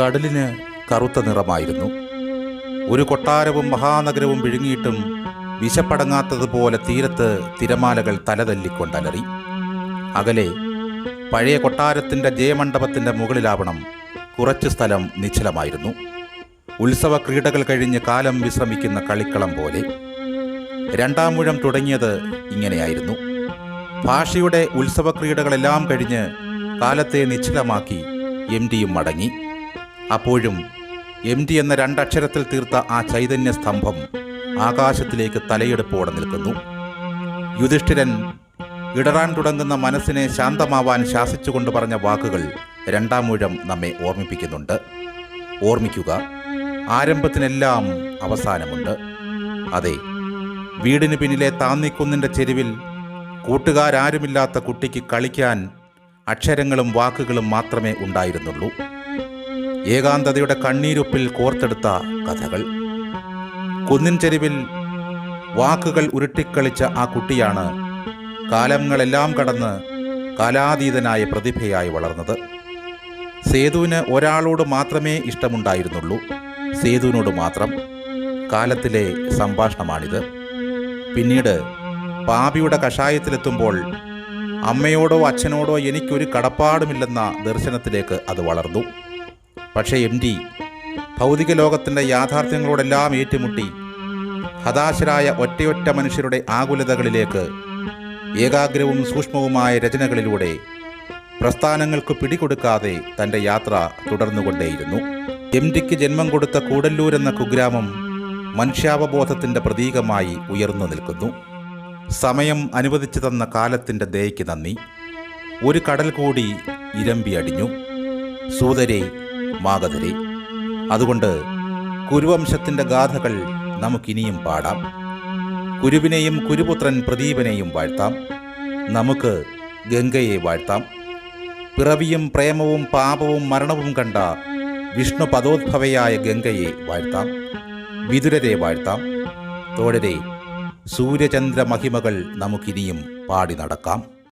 കടലിന് കറുത്ത നിറമായിരുന്നു. ഒരു കൊട്ടാരവും മഹാനഗരവും വിഴുങ്ങിയിട്ടും വിശപ്പടങ്ങാത്തതുപോലെ തീരത്ത് തിരമാലകൾ തലതല്ലിക്കൊണ്ടലറി. അകലെ പഴയ കൊട്ടാരത്തിന്റെ ജയമണ്ഡപത്തിന്റെ മുകളിലാവണം കുറച്ച് സ്ഥലം നിശ്ചലമായിരുന്നു. ഉത്സവ ക്രീഡകൾ കഴിഞ്ഞ് കാലം വിശ്രമിക്കുന്ന കളിക്കളം പോലെ. രണ്ടാം മുഴം തുടങ്ങിയത് ഇങ്ങനെയായിരുന്നു. ഭാഷയുടെ ഉത്സവ ക്രീഡകളെല്ലാം കഴിഞ്ഞ് കാലത്തെ നിശ്ചലമാക്കി എം ഡിയും മടങ്ങി. അപ്പോഴും എം ടി എന്ന രണ്ടക്ഷരത്തിൽ തീർത്ത ആ ചൈതന്യ സ്തംഭം ആകാശത്തിലേക്ക് തലയെടുപ്പോടെ നിൽക്കുന്നു. യുധിഷ്ഠിരൻ ഇടറാൻ തുടങ്ങുന്ന മനസ്സിനെ ശാന്തമാവാൻ ശാസിച്ചുകൊണ്ട് പറഞ്ഞ വാക്കുകൾ രണ്ടാം മുഴം നമ്മെ ഓർമ്മിപ്പിക്കുന്നുണ്ട്. ഓർമ്മിക്കുക ആരംഭത്തിനെല്ലാം അവസാനമുണ്ട്. അതെ വീടിന് പിന്നിലെ താന്നിക്കുന്നിന്റെ ചെരുവിൽ കൂട്ടുകാരാരുമില്ലാത്ത കുട്ടിക്ക് കളിക്കാൻ അക്ഷരങ്ങളും വാക്കുകളും മാത്രമേ ഉണ്ടായിരുന്നുള്ളൂ. ഏകാന്തതയുടെ കണ്ണീരൊപ്പിൽ കോർത്തെടുത്ത കഥകൾ. കുന്നിൻ ചെരുവിൽ വാക്കുകൾ ഉരുട്ടിക്കളിച്ച ആ കുട്ടിയാണ് കാലങ്ങളെല്ലാം കടന്ന് കാലാതീതനായ പ്രതിഭയായി വളർന്നത്. സേതുവിന് ഒരാളോട് മാത്രമേ ഇഷ്ടമുണ്ടായിരുന്നുള്ളൂ. സേതുവിനോട് മാത്രം. കാലത്തിലെ സംഭാഷണമാണിത്. പിന്നീട് പാപിയുടെ കഷായത്തിലെത്തുമ്പോൾ അമ്മയോടോ അച്ഛനോടോ എനിക്കൊരു കടപ്പാടുമില്ലെന്ന ദർശനത്തിലേക്ക് അത് വളർന്നു. പക്ഷേ എം ഡി ഭൗതിക ലോകത്തിന്റെ യാഥാർത്ഥ്യങ്ങളോടെല്ലാം ഏറ്റുമുട്ടി. ഹതാശരായ ഒറ്റയൊറ്റ മനുഷ്യരുടെ ആകുലതകളിലേക്ക് ഏകാഗ്രവും സൂക്ഷ്മവുമായ രചനകളിലൂടെ പ്രസ്ഥാനങ്ങൾക്ക് പിടികൊടുക്കാതെ തന്റെ യാത്ര തുടർന്നുകൊണ്ടേയിരുന്നു. എം ഡിക്ക് ജന്മം കൊടുത്ത കൂടല്ലൂർ എന്ന കുഗ്രാമം മനുഷ്യാവബോധത്തിന്റെ പ്രതീകമായി ഉയർന്നു നിൽക്കുന്നു. സമയം അനുവദിച്ചു തന്ന കാലത്തിന്റെ ദയയ്ക്ക് നന്ദി. ഒരു കടൽ കൂടി ഇരമ്പി അടിഞ്ഞു സൂതരെ മാഗധരെ. അതുകൊണ്ട് കുരുവംശത്തിന്റെ ഗാഥകൾ നമുക്കിനിയും പാടാം. കുരുവിനെയും കുരുപുത്രൻ പ്രദീപനെയും വാഴ്ത്താം. നമുക്ക് ഗംഗയെ വാഴ്ത്താം. പിറവിയും പ്രേമവും പാപവും മരണവും കണ്ട വിഷ്ണു പദോദ്ഭവയായ ഗംഗയെ വാഴ്ത്താം. വിതുരരെ വാഴ്ത്താം. തോഴരെ സൂര്യചന്ദ്ര മഹിമകൾ നമുക്കിനിയും പാടി നടക്കാം.